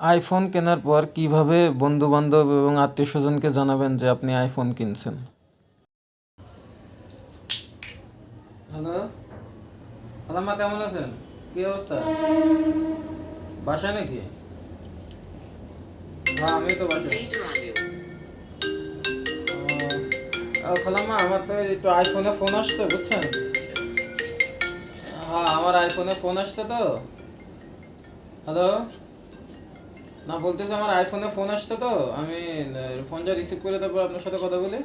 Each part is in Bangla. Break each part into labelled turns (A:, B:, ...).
A: আইফোন কেনার পর কীভাবে বন্ধু বান্ধব এবং আত্মীয় স্বজনকে জানাবেন যে আপনি আইফোন কিনছেন? হ্যালো আলাম্মা কেমন আছেন? কি অবস্থা? বাসায় নাকি? আমি তো বাসায়. খালাম্মা আমার তো একটু আইফোনে ফোন আসছে বুঝছেন? হ্যাঁ আমার আইফোনে ফোন আসছে তো। হ্যালো না, বলতেছে আমার আইফোনে ফোন আসছে তো, আমি ফোনটা রিসিভ করে তারপর আপনার সাথে কথা বলি।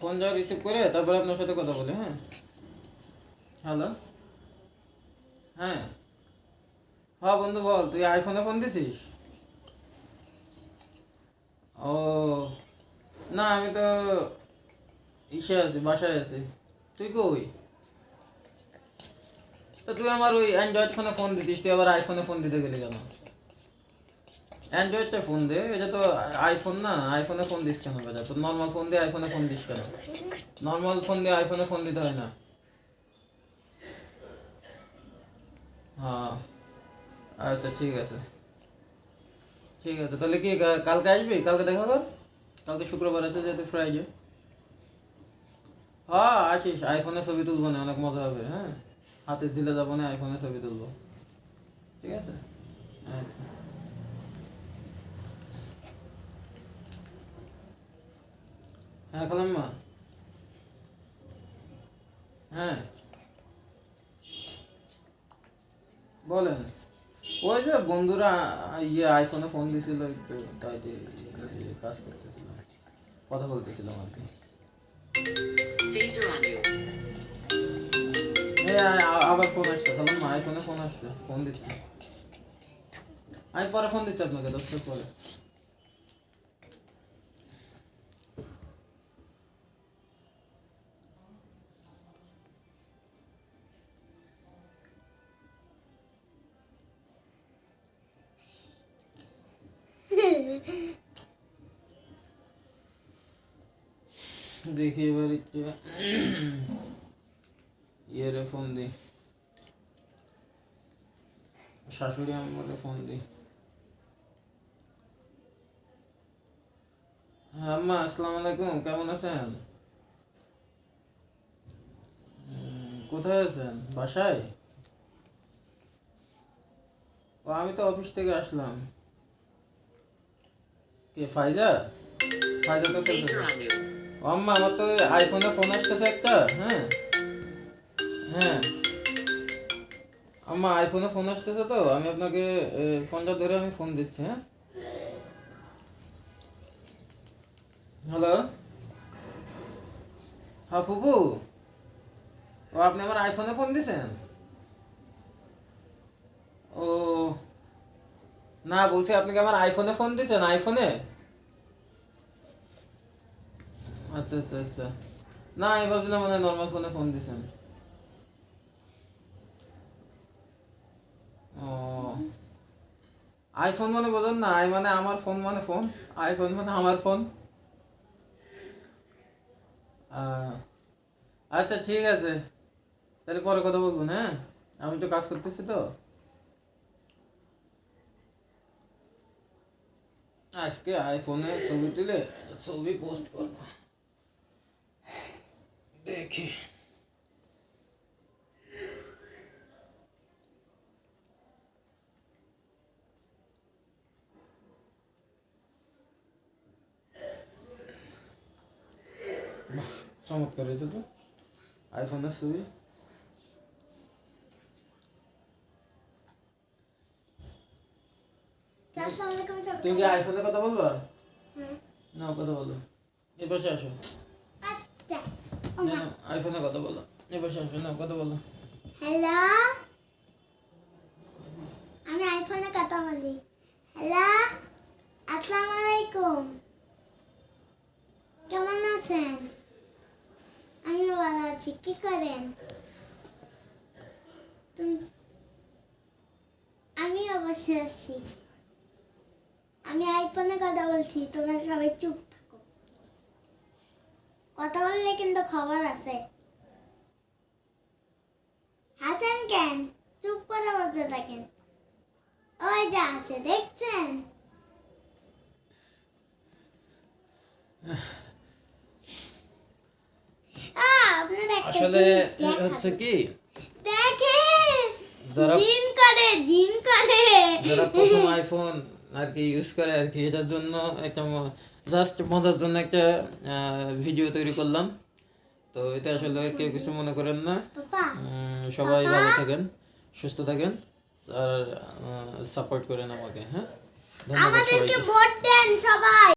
A: ফোন যা রিসিভ করে তারপর আপনার সাথে কথা বলি হ্যাঁ। হ্যালো হ্যাঁ। হ্যাঁ বন্ধু, বল, তুই আইফোনে ফোন দিছিস? ও, না, আমি তো ইসে আছি, বাসায় আছি। তুই কই? তো তুই আমার ওই অ্যান্ড্রয়েড ফোনে ফোন দিতিস, তুই আবার আইফোনে ফোন দিতে গেলি কেন? অ্যান্ড্রয়েডটা ফোন দে, এটা তো আইফোন না আইফোনে ফোন দিস কেন বেটা? তো নর্মাল ফোন দিয়ে আইফোনে ফোন দিস কেন? নর্মাল ফোন দিয়ে আইফোনে ফোন দিতে হয় না? হ্যাঁ। আচ্ছা ঠিক আছে। ঠিক আছে, তাহলে কি কালকে আসবি? কালকে দেখা কর। কালকে শুক্রবার আছে, যেহেতু ফ্রাইডে হ্যাঁ আসিস। আইফোনে ছবি তুলবো না, অনেক মজা হবে হ্যাঁ? হাতে দিলে যাব না আইফোনে ছবি তুলবো। ঠিক আছে? আচ্ছা। হ্যাঁ খালাম্মা। হ্যাঁ। বলেন। ওই যে বন্ধুরা ইয়ে আইফোনে ফোন দিছিল একটু, তাই ইয়ে কাজ করতেছিলাম কথা বলতেছিলাম আর কি আবার ফোন ফোন আসছে ফোন দিচ্ছে। আমি পরে ফোন দিচ্ছি আপনাকে, দশ পরে। দেখি এবার একটু। ইয়েরে ফোন দি। শাশুড়ি আমাকে ফোন দি। হ্যাঁ আম্মা আসসালামু আলাইকুম কেমন আছেন? কোথায় আছেন? বাসায়? ও আমি তো অফিস থেকে আসলাম। কে ফাইজা? ফাইজা তো আম্মা আমার তো আইফোনে ফোন আসতেছে একটা হ্যাঁ? হ্যাঁ। আম্মা আইফোনে ফোন আসতেছে তো, আমি আপনাকে ফোনটা ধরে আমি ফোন দিচ্ছি হ্যাঁ? হ্যালো হ্যাঁ ফুপু ও, আপনি আমার আইফোনে ফোন দিছেন? ও, না, বলছি আপনি কি আমার আইফোনে ফোন দিছেন আইফোনে আচ্ছা আচ্ছা আচ্ছা। না, আমি ভাবছিলাম মানে নর্মাল ফোনে ফোন দিছেন ও আইফোন মানে বোঝেন না আই মানে আমার ফোন মানে ফোন আইফোন মানে আমার ফোন আচ্ছা ঠিক আছে। তাহলে পরে কথা বলব হ্যাঁ? আমি তো কাজ করতেছি তো। আজকে আইফোনে ছবি তুলে ছবি পোস্ট করব। দেখি। চমৎকার হয়েছে তো? আইফোনের ছবি। তুমি কি আইফোনে কথা বলবা। না কথা বলো। এ পাশে আসো।
B: আচ্ছা।
A: না, না, আইফোনে কথা বলো। এ পাশে আসো না কথা বলো।
B: হ্যালো আমি আইফোনে কথা বলি হ্যালো আসসালামু আলাইকুম কেমন আছেন আমি ভালো আছি কি করেন। তুমি- আমি অবশ্যই আছি। আমি আইফোনে কথা বলছি, তোমরা সবাই চুপ থাকো। কথা বললে কিন্তু খবর আছে। হাসেন কেন? চুপ করে বসে থাকেন। যা আছে, দেখছেন আহ, আপনার একটা
A: আসলে হচ্ছে কি?
B: দেখেন
A: যারা-
B: জিন করে জিন করে।
A: যারা প্রথম আইফোন আর কি ইউজ করে আর কি এটার জন্য একটা জাস্ট মজার জন্য একটা ভিডিও তৈরি করলাম। তো এটা আসলে কেউ কিছু মনে করেন না। সবাই ভালো থাকেন সুস্থ থাকেন আর সাপোর্ট করেন আমাকে হ্যাঁ?
B: আমাদেরকে ভোট দেন সবাই।